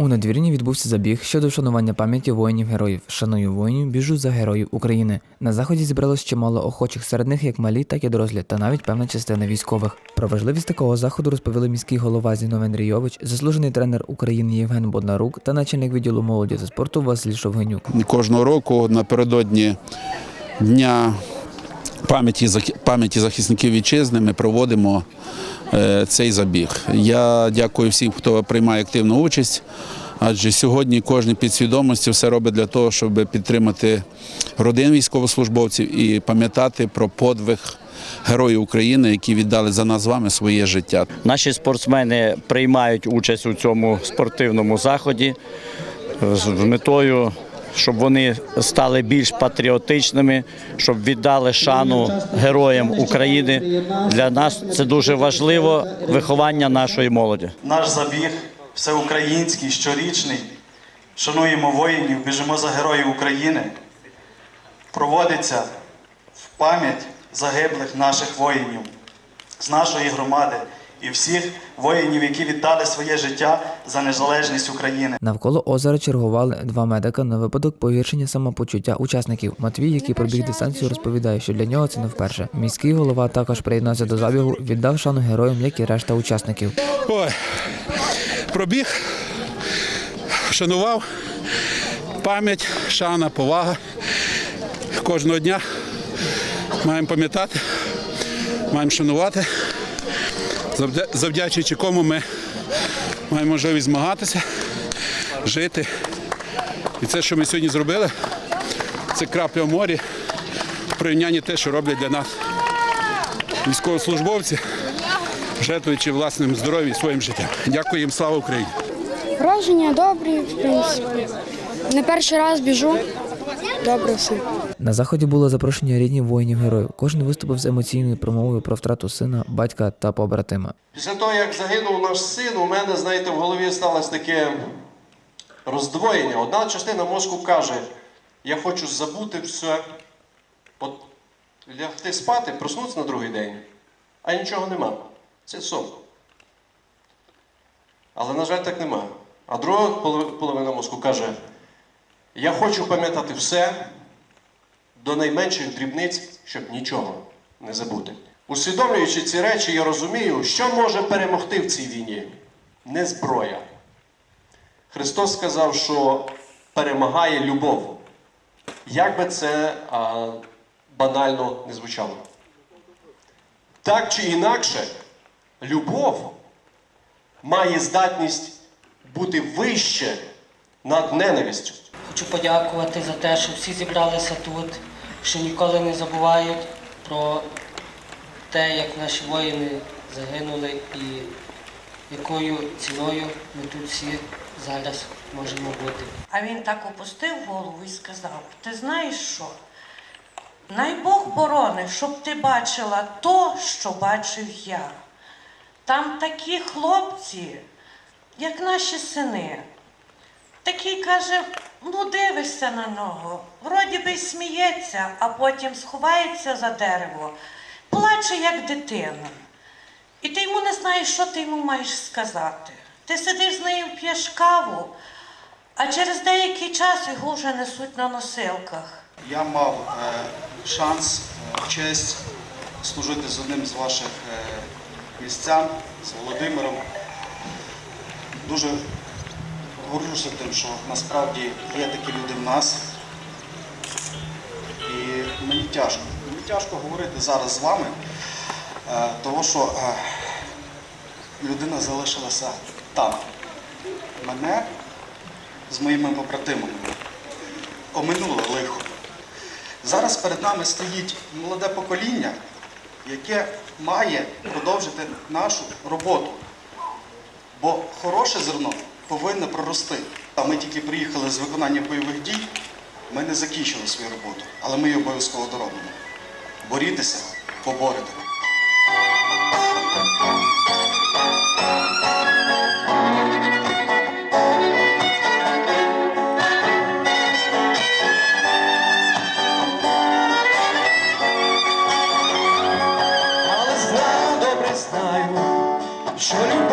У надвірні відбувся забіг щодо вшанування пам'яті воїнів-героїв. Шаную воїнів, біжу за героїв України. На заході зібралось чимало охочих серед них як малі, так і дорослі, та навіть певна частина військових. Про важливість такого заходу розповіли міський голова Зіновий Андрійович, заслужений тренер України Євген Боднарук та начальник відділу молоді та спорту Василь Шовгенюк. Кожного року напередодні дня пам'яті пам'яті захисників вітчизни ми проводимо е, цей забіг. Я дякую всім, хто приймає активну участь. Адже сьогодні кожен підсвідомості все робить для того, щоб підтримати родин військовослужбовців і пам'ятати про подвиг героїв України, які віддали за нас з вами своє життя. Наші спортсмени приймають участь у цьому спортивному заході з метою, щоб вони стали більш патріотичними, щоб віддали шану героям України. Для нас це дуже важливо виховання нашої молоді. Наш забіг всеукраїнський, щорічний. Шануємо воїнів, біжимо за героїв України. Проводиться в пам'ять загиблих наших воїнів з нашої громади і всіх воїнів, які віддали своє життя за незалежність України. Навколо озера чергували два медика на випадок погіршення самопочуття учасників. Матвій, який пробіг дистанцію, розповідає, що для нього це не вперше. Міський голова також приєднався до забігу, віддав шану героям, як і решта учасників. Ой, пробіг, вшанував пам'ять, шана, повага. Кожного дня маємо пам'ятати, маємо шанувати, завдячуючи кому ми маємо можливість змагатися, жити. І це, що ми сьогодні зробили, це крапля в морі в порівнянні те, що роблять для нас військовослужбовці жертвуючи власним здоров'ям і своїм життям. Дякую їм, слава Україні! Враження добрі, в принципі. Не перший раз біжу. Добре все. На заході було запрошення рідні воїнів героїв. Кожен виступив з емоційною промовою про втрату сина, батька та побратима. Після того, як загинув наш син, у мене, знаєте, в голові сталося таке роздвоєння. Одна частина мозку каже, я хочу забути все, лягти спати, проснутися на другий день, а нічого нема. Це сон. Але, на жаль, так немає. А друга половина мозку каже, я хочу пам'ятати все до найменших дрібниць, щоб нічого не забути. Усвідомлюючи ці речі, я розумію, що може перемогти в цій війні. Не зброя. Христос сказав, що перемагає любов. Як би це а, банально не звучало. Так чи інакше, любов має здатність бути вище над ненавистю. Хочу подякувати за те, що всі зібралися тут, що ніколи не забувають про те, як наші воїни загинули і якою ціною ми тут всі зараз можемо бути. А він так опустив голову і сказав: Ти знаєш що? Най Бог борони, щоб ти бачила то, що бачив я. Там такі хлопці, як наші сини. Такий каже, ну дивишся на нього, вроді би й сміється, а потім сховається за дерево, плаче, як дитина. І ти йому не знаєш, що ти йому маєш сказати. Ти сидиш з нею, п'єш каву, а через деякий час його вже несуть на носилках. Я мав е, шанс, е, честь служити з одним з ваших е, містян, з Володимиром. Дуже горжуся тим, що насправді є такі люди в нас. І мені тяжко. Мені тяжко говорити зараз з вами, е, тому що е, людина залишилася там. Мене з моїми побратимами оминуло лихо. Зараз перед нами стоїть молоде покоління, яке має продовжити нашу роботу. Бо хороше зерно повинно прорости. Ми тільки приїхали з виконання бойових дій, ми не закінчили свою роботу, але ми її обов'язково доробимо. Борітеся, поборете. Але знаю, добре знаю, що любов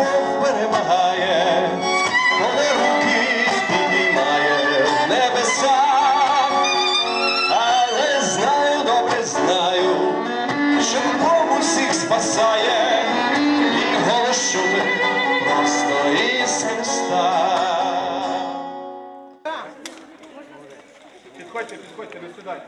Христа. Підходьте, підходьте, ви сюди.